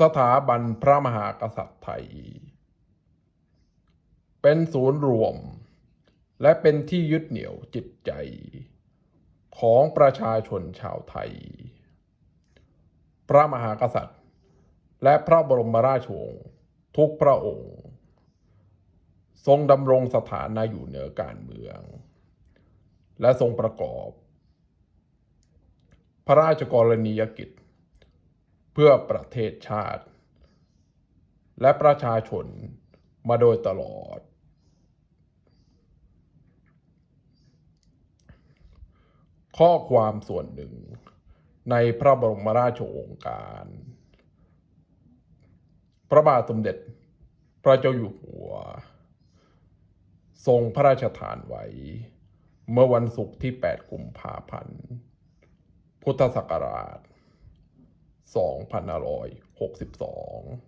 สถาบันพระมหากษัตริย์ไทย เป็นศูนย์รวม และเป็นที่ยึดเหนี่ยวจิตใจ ของประชาชนชาวไทย พระมหากษัตริย์ และพระบรมราชวงศ์ทุกพระองค์ ทรงดำรงสถานะอยู่เหนือการเมือง และทรงประกอบ พระราชกรณียกิจ เพื่อประเทศชาติ และประชาชนมาโดยตลอด ข้อความส่วนหนึ่งในพระบรมราชโองการ พระบาทสมเด็จพระเจ้าอยู่หัว ทรงพระราชทานไว้ เมื่อวันศุกร์ที่ 8 กุมภาพันธ์ พุทธศักราช 2562